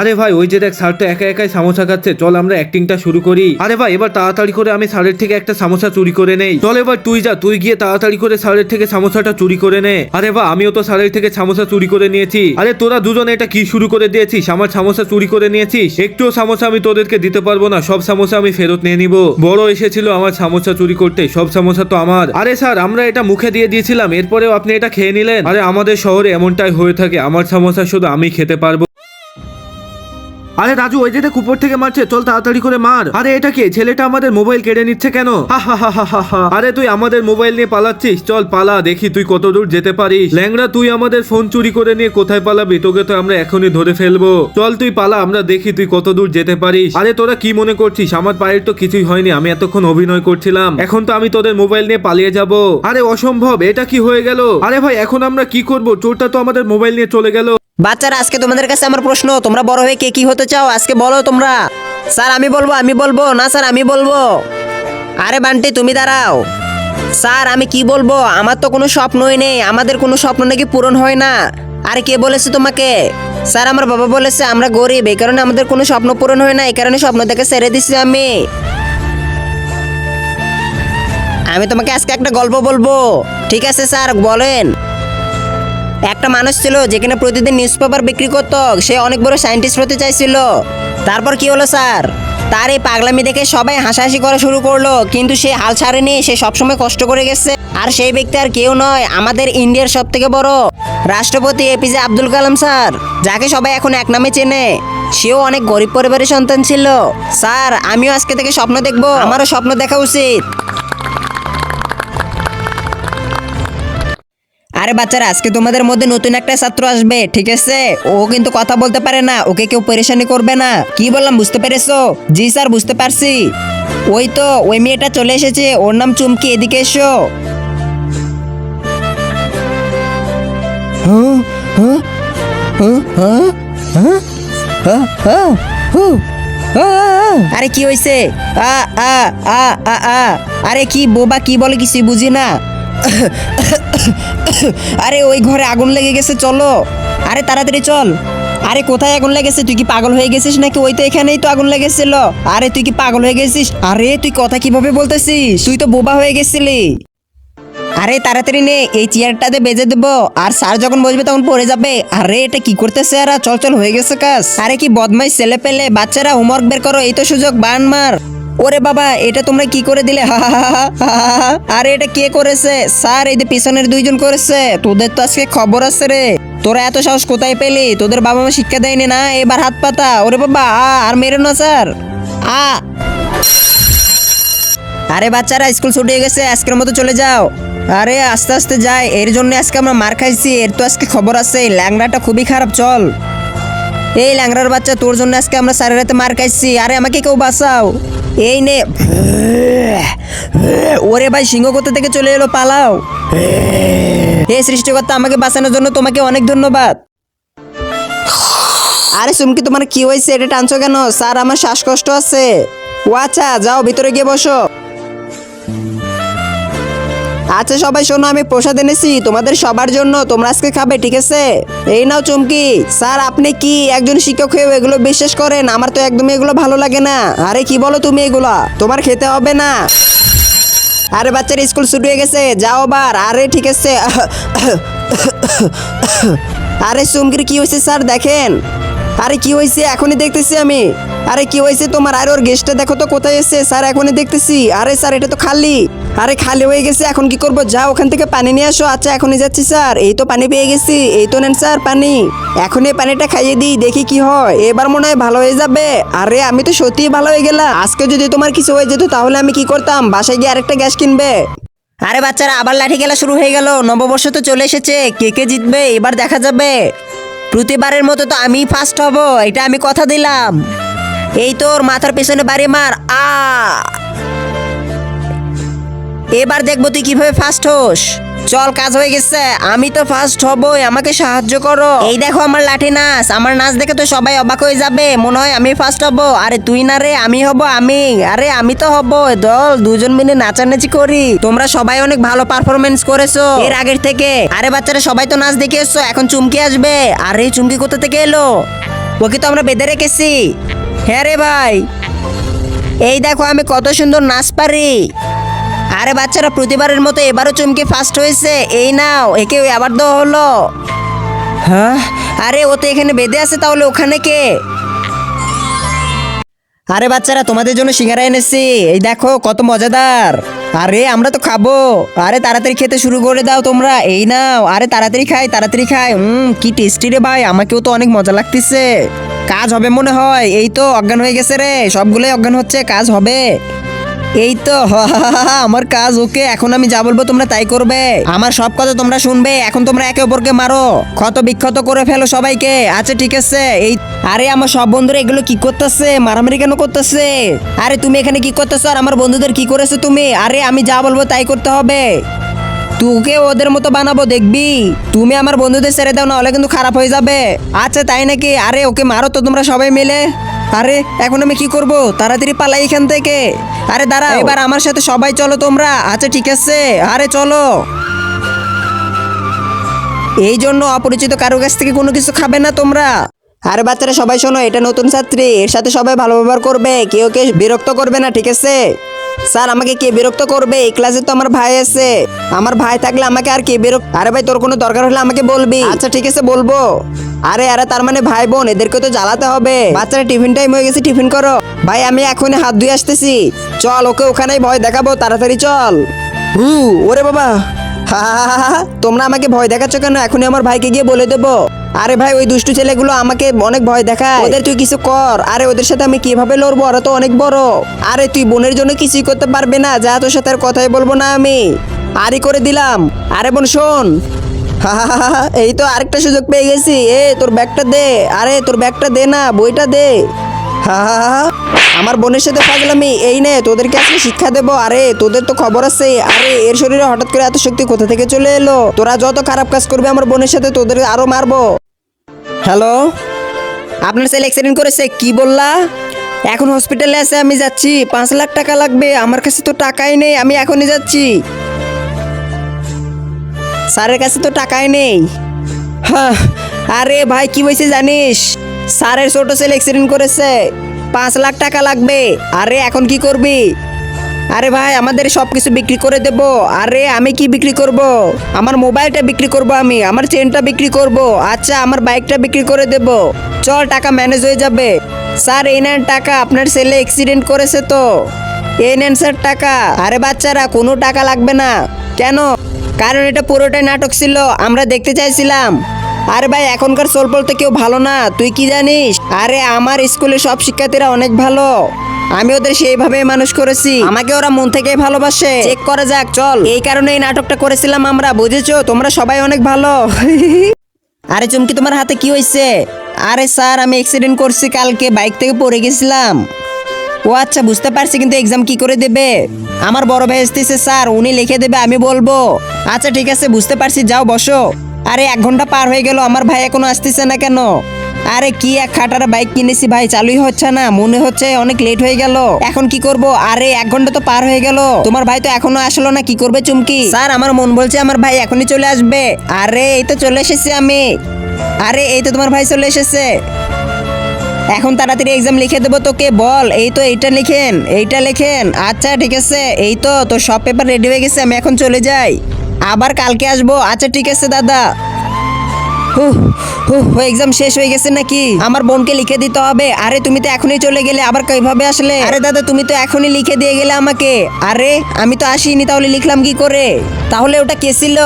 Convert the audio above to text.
আরে ভাই, ওই যে দেখ স্যার তো একা একাই সামোসা খাচ্ছে। চল আমরা অ্যাক্টিংটা শুরু করি। আরে ভাই, এবার তাড়াতাড়ি করে আমি স্যারের থেকে একটা সামোসা চুরি করে নেই। চল এবার তুই যা, তুই গিয়ে তাড়াতাড়ি করে স্যারের থেকে সামোসাটা চুরি করে নে। আরে ভাই আমিও তো স্যারের থেকে সামোসা চুরি করে নিয়েছি। আরে তোরা দুজনে এটা কি শুরু করে দিয়েছিস? আমার সামোসা চুরি করে নিয়েছিস? একটুও সামোসা আমি তোদেরকে দিতে পারব না, সব সামোসা আমি ফেরত নিয়ে নিব। বড় এসেছিল আমার সামোসা চুরি করতে, সব সামোসা তো আমার। আরে স্যার আমরা এটা মুখে দিয়ে দিয়েছিলাম, এরপরেও আপনি এটা খেয়ে নিলেন? আরে আমাদের শহরে এমনটাই হয়ে থাকে, আমার সামোসা শুধু আমি খেতে পারব। আরে রাজু, ওই যেটা কুপর থেকে মারছে। চল তাড়াতাড়ি করে মার। আরে এটা কে? ছেলেটা আমাদের মোবাইল কেড়ে নিচ্ছে কেন। আরে তুই আমাদের মোবাইল নিয়ে পালাচ্ছিস? চল, পালা, দেখি তুই কত দূর যেতে পারিস। ল্যাংড়া, তুই আমাদের ফোন চুরি করে নিয়ে কোথায় পালাবি? তোকে তো আমরা এখনই ধরে ফেলব। চল, তুই পালা, আমরা দেখি তুই কত দূর যেতে পারিস। আরে তোরা কি মনে করছিস? আমার পায়ের তো কিছুই হয়নি, আমি এতক্ষণ অভিনয় করছিলাম। এখন তো আমি তোদের মোবাইল নিয়ে পালিয়ে যাব। আরে অসম্ভব, এটা কি হয়ে গেল? আরে ভাই, এখন আমরা কি করব? চোরটা তো আমাদের মোবাইল নিয়ে চলে গেল। বাচ্চারা, আজকে তোমাদের কাছে আমার প্রশ্ন, তোমরা বড় হয়ে কে কি হতে চাও? আজকে বলো তোমরা। স্যার, আমি বলব আমি বলব। না, স্যার, আমি বলব। আরে বান্টি, তুমি দাঁড়াও। স্যার, আমি কি বলব? আমার তো কোনো স্বপ্নই নেই। আমাদের কোনো স্বপ্ন নাকি পূরণ হয় না। আরে কে বলেছে তোমাকে? স্যার, আমার বাবা বলেছে, আমরা গরিব। এই কারণে আমাদের কোনো স্বপ্ন পূরণ হয় না। এই কারণে স্বপ্ন থেকে ছেড়ে দিচ্ছি আমি। আমি তোমাকে আজকে একটা গল্প বলব। ঠিক আছে, স্যার, বলেন। একটা মানুষ ছিল যেখানে প্রতিদিন নিউজ পেপার বিক্রি করতো, সে অনেক বড় সায়েন্টিস্ট হতে চাইছিল। তারপর কি হলো স্যার? তার এই পাগলামি দেখে সবাই হাসাহাসি করা শুরু করল, কিন্তু সে হাল ছাড়েনি, সে সবসময় কষ্ট করে গেছে। আর সেই ব্যক্তি আর কেউ নয়, আমাদের ইন্ডিয়ার সব থেকে বড় রাষ্ট্রপতি এপিজে আব্দুল কালাম স্যার, যাকে সবাই এখন এক নামে চেনে। সেও অনেক গরিব পরিবারের সন্তান ছিল। স্যার, আমিও আজকে থেকে স্বপ্ন দেখব। আমারও স্বপ্ন দেখা উচিত। আরে বাচ্চারা আজকে তোমাদের মধ্যে নতুন একটা ছাত্র আসবে ঠিক আছে? ও কিন্তু কথা বলতে পারে না ওকে কেউ পরেশানি করবে না। কি বললাম বুঝতে পেরেছ? জি স্যার বুঝতে পারছি। ওই তো ওই মেয়েটা চলে এসেছে ওর নাম চুমকি এদিকে এসো। আরে কি হয়েছে আ আ আ আ। আরে কি বোবা কি বলে কিছুই বুঝি না। আরে ওই ঘরে আগুন লেগে গেছে, চলো। আরে তাড়াতাড়ি চল। আরে কোথায় আগুন লেগেছে? তুই কি পাগল হয়ে গেছিস নাকি? ওই তো এখানেই তো আগুন লেগেছিল। আরে তুই কি পাগল হয়ে গেছিস? আরে তুই কথা কীভাবে বলতেছিস? তুই তো বোবা হয়ে গেছিলি। আরে তাড়াতাড়ি নে, এই চেয়ারটাতে বেজে দেবো। আর স্যার যখন বসবে তখন পড়ে যাবে। আরে এটা কি করতেছে আর চল চল, হয়ে গেছে কাজ। আরে কি বদমাইশ ছেলে পেলে বাচ্চারা হোমওয়ার্ক বের করো, এই তো সুযোগ, বান মার। ওরে বাবা, এটা তোমরা কি করে দিলে? হা হা হা হা। আরে এটা কে করেছে? স্যার, এই যে পিছনের দুইজন করেছে। তোদের তো আজকে খবর আছে রে। তোরা এত সাহস কোথায় পেলি? তোদের বাবা মা শিক্ষা দেয়নি না? এবার হাত পাতা। ওরে বাবা, আ, আর মেরো না, স্যার। আ। আরে বাচ্চারা, স্কুল ছুটে গেছে, আজকের মতো চলে যাও। আরে, আস্তে আস্তে যাই। এর জন্য আজকে আমরা মার খাইছি। এর তো আজকে খবর আছে ল্যাংড়াটা খুবই খারাপ, চল। এই ল্যাংড়ার বাচ্চা তোর জন্য আজকে আমরা সারের রাতে মার খাইছি। আরে আমাকে কেউ বাঁচাও। এই নে। ওরে ভাই, সিংহ কোথা থেকে চলে এলো? পালাও। এই সৃষ্টিকর্তা, আমাকে বাঁচানোর জন্য তোমাকে অনেক ধন্যবাদ। আরে সুমকি তোমার কি হয়েছে? এটা টানছো কেন? স্যার, আমার শ্বাসকষ্ট আছে। ও আচ্ছা যাও, ভিতরে গিয়ে বসো। আচ্ছা সবাই শোনো, আমি প্রসাদ এনেছি। তোমাদের সবার জন্য। তোমরা আজকে খাবে, ঠিক আছে? এই নাও চুমকি। স্যার, আপনি কি একজন শিক্ষক হয়ে এগুলো বিশ্বাস করেন? আমার তো একদমই এগুলো ভালো লাগে না। আরে, কি বলো তুমি এগুলা? তোমার খেতে হবে না। আরে, বাচ্চার, স্কুল ছুটি হয়ে গেছে। যাও বার আরে, ঠিক আছে। আরে, চুমকির কি হয়েছে, স্যার? দেখেন। আরে কি হয়েছে এখনই দেখতেছি আমি। আরে কি হয়েছে তোমার আর ওর গেস্টটা দেখো তো কোথায় এসেছে? স্যার, এখনই দেখতেছি। আরে স্যার, এটা তো খালি। আরে খালি হয়ে গেছে, এখন কি করব? যাও, ওখান থেকে পানি নিয়ে আসো। আচ্ছা এখনই যাচ্ছি, স্যার। এই তো পানি পেয়ে গেছি। এই তো নেন, স্যার, পানি। এখন এই পানিটা খাইয়ে দিই, দেখি কি হয়। এবার মনে হয় ভালো হয়ে যাবে। আরে, আমি তো সত্যিই ভালো হয়ে গেলাম। আজকে যদি তোমার কিছু হয়ে যেত, তাহলে আমি কি করতাম? বাসায় গিয়ে আরেকটা গ্যাস কিনবে। আরে বাচ্চারা, আবার লাঠি খেলা শুরু হয়ে গেল। নববর্ষ তো চলে এসেছে। কে কে জিতবে? এবার দেখা যাবে। প্রতিবারের মতো তো আমি ফার্স্ট হব, এটা আমি কথা দিলাম। এই তোর মাথার পেছনে বাড়ি মার, আ। এবার দেখব তুই কীভাবে ফার্স্ট হোস। চল, কাজ হয়ে গেছে। আমি তো ফার্স্ট হবই, আমাকে সাহায্য করো। এই দেখো আমার লাঠি নাচ। আমার নাচ দেখে তো সবাই অবাক হয়ে যাবে। মনে হয় আমি ফার্স্ট হব। আরে তুই না রে, আমি হব আমি। আরে আমি তো হব। দল, দুজন মিলে নাচানাচি করি। তোমরা সবাই অনেক ভালো পারফরমেন্স করেছ। এর আগের থেকে। আরে বাচ্চারা, সবাই তো নাচ দেখে এসছো। এখন চুমকি আসবে। আরে চুমকি কোথা থেকে এলো? ওকে তো আমরা বেঁধে রেখেছি। হ্যাঁ রে ভাই। এই দেখো, আমি কত সুন্দর নাচ পারি। আরে বাচ্চারা প্রতিবারের মতো এবারও চমকে ফার্স্ট হয়েছে। এই নাও একে আবার দেওয়া হলো। হ্যাঁ? আরে ও তো এখানে বেঁধে আছে তাহলে ওখানে কে? আরে বাচ্চারা তোমাদের জন্য সিঙ্গারা এনেছি। এই দেখো কত মজাদার। আরে আমরা তো খাব। আরে তাড়াতাড়ি খেতে শুরু করে দাও তোমরা। এই নাও। আরে তাড়াতাড়ি খাই তাড়াতাড়ি খাই। হুম কি টেস্টি রে ভাই আমাকেও তো অনেক মজা লাগতেছে। কাজ হবে মনে হয়। এই তো অজ্ঞান হয়ে গেছে রে। সবগুলোই অজ্ঞান হচ্ছে কাজ হবে। এই তো আমার কাজ, ওকে, এখন আমি যা বলব তোমরা তাই করবে। আমার সব কথা তোমরা শুনবে, এখন তোমরা একে অপরকে মারো। ক্ষত বিক্ষত করে ফেলো সবাইকে। আচ্ছা ঠিক আছে, এই, আরে, আমার সব বন্ধুরা এগুলো কি করতেছে? মারামারি কেন করতেছে? আরে, তুমি এখানে কি করতেছো? আর আমার বন্ধুদের কি করেছ তুমি? আরে, আমি যা বলব তাই করতে হবে। তোকে ওদের মতো বানাবো, দেখবি? তুমি আমার বন্ধুদের ছেড়ে দাও না হলে কিন্তু খারাপ হয়ে যাবে। আচ্ছা তাই নাকি? আরে, ওকে মারো তো তোমরা সবাই মিলে। আরে, এখন আমি কি করব? তাড়াতাড়ি পালাই এখান থেকে। আরে দাঁড়া এবার আমার সাথে সবাই চলো তোমরা। আচ্ছা ঠিক আছে। আরে, চলো। এই জন্য অপরিচিত কারও কাছ থেকে কোনো কিছু খাবে না তোমরা। আরে, বাচ্চারা, সবাই শোনো, এটা নতুন ছাত্রী। এর সাথে সবাই ভালো ব্যবহার করবে। কেউ কেউ বিরক্ত করবে না, ঠিক আছে? স্যার, আমাকে কে বিরক্ত করবে? এই ক্লাসে তো আমার ভাই আছে। আমার ভাই থাকলে আমাকে আর কে বিরক্ত আরে ভাই, তোর কোনো দরকার হলে আমাকে বলবি। আচ্ছা ঠিক আছে, বলব। আরে আরে, তার মানে ভাই বোন, এদেরকে তো জ্বালাতে হবে। বাচ্চারা টিফিন টাইম হয়ে গেছে, টিফিন করো। ভাই, আমি এখনই হাত ধুয়ে আসতেছি। চল, ওকে ওখানেই ভয় দেখাবো, তাড়াতাড়ি চল। হু ওরে বাবা। হা হা হা। তোমরা আমাকে ভয় দেখাচ্ছ কেন? এখনই আমার ভাইকে গিয়ে বলে দেবো। আরে ভাই, ওই দুষ্টু ছেলেগুলো আমাকে অনেক ভয় দেখায়। ওদের তুই কিছু কর। আরে, ওদের সাথে আমি কীভাবে লড়বো? ওরা তো অনেক বড়। আরে, তুই বোনের জন্য কিছুই করতে পারবে না। যা তোর সাথে আর কথাই বলব না আমি। আরই করে দিলাম। আরে বোন, শোন। এই তো আরেকটা সুযোগ পেয়ে গেছি। এ, তোর ব্যাগটা দে। আরে, তোর ব্যাগটা দে না, বইটা দে। আমার বোনের সাথে পাগলামি, এই নে, তোদেরকে আজকে শিক্ষা দেবো। আরে, তোদের তো খবর আছে। আরে, এর শরীরে হঠাৎ করে এত শক্তি কোথা থেকে চলে এলো? তোরা যত খারাপ কাজ করবে, আমার বোনের সাথে তোদের আরও মারবো। হ্যালো? আপনার ছেলে অ্যাক্সিডেন্ট করেছে? কি বললা? এখন হসপিটালে আছে, আমি যাচ্ছি। পাঁচ লাখ টাকা লাগবে। আমার কাছে তো টাকাই নেই, আমি এখনই যাচ্ছি। স্যারের কাছে তো টাকাই নেই। হ্যাঁ আরে ভাই, কি হয়েছে জানিস? স্যারের ছোট ছেলে অ্যাক্সিডেন্ট করেছে। পাঁচ লাখ টাকা লাগবে। আরে, এখন কি করবি? আরে ভাই, আমাদের সব কিছু বিক্রি করে দেব। আরে, আমি কি বিক্রি করব? আমার মোবাইলটা বিক্রি করব আমি, আমার চেনটা বিক্রি করব। আচ্ছা আমার বাইকটা বিক্রি করে দেব। চল, টাকা ম্যানেজ হয়ে যাবে। স্যার, এই নেন টাকা, আপনার ছেলে অ্যাক্সিডেন্ট করেছে তো। এই নেন স্যার টাকা। আরে বাচ্চারা, কোনো টাকা লাগবে না। কেন? কারণ এটা পুরোটাই নাটক ছিল, আমরা দেখতে চাইছিলাম। আরে ভাই, এখনকার সোলপল তো কেউ ভালো না, তুই কি জানিস? আরে, আমার স্কুলে সব শিক্ষার্থীরা অনেক ভালো। আমি ওদের সেইভাবে মানুষ করেছি। আমাকে ওরা মন থেকে ভালোবাসে। চেক করা যাক, চল। এই কারণে এই নাটকটা করেছিলাম আমরা, বুঝেছ? তোমরা সবাই অনেক ভালো। আরে, চুমকি, তোমার হাতে কি হয়েছে আরে স্যার, আমি অ্যাক্সিডেন্ট করছি কালকে, বাইক থেকে পড়ে গেছিলাম। ও আচ্ছা বুঝতে পারছি, কিন্তু এক্সাম কি করে দেবে? আমার বড় ভাই এসতেছে স্যার, উনি লিখে দেবে, আমি বলব। আচ্ছা ঠিক আছে, বুঝতে পারছি, যাও, বসো। আরে এক ঘণ্টা পার হয়ে গেল, আমার ভাই এখনও আসতেছে না কেন? আরে কি এক খাটার বাইক কিনেছি ভাই, চালুই হচ্ছে না, মনে হচ্ছে অনেক লেট হয়ে গেল। এখন কি করব? আরে এক ঘণ্টা তো পার হয়ে গেল। তোমার ভাই তো এখনও আসলো না, কি করবে চুমকি? স্যার, আমার মন বলছে আমার ভাই এখনই চলে আসবে। আরে এই তো চলে এসেছি আমি। আরে এই তো তোমার ভাই চলে এসেছে। এখন তাড়াতাড়ি এক্সাম লিখে দেবো তোকে, বল। এই তো এইটা লিখেন এইটা লিখেন। আচ্ছা ঠিক আছে। এই তো, তোর সব পেপার রেডি হয়ে গেছে, আমি এখন চলে যাই। আবার কালকে আসব? আচ্ছা ঠিক আছে, দাদা। এক্সাম শেষ হয়ে গেছে নাকি? আমার বোনকে লিখে দিতে হবে। আরে, তুমি তো এখনই চলে গেলে, আবার কীভাবে আসলে? আরে, দাদা, তুমি তো এখনই লিখে দিয়ে গেলে আমাকে। আরে, আমি তো আসিনি, তাহলে লিখলাম কি করে? তাহলে ওটা কে ছিল?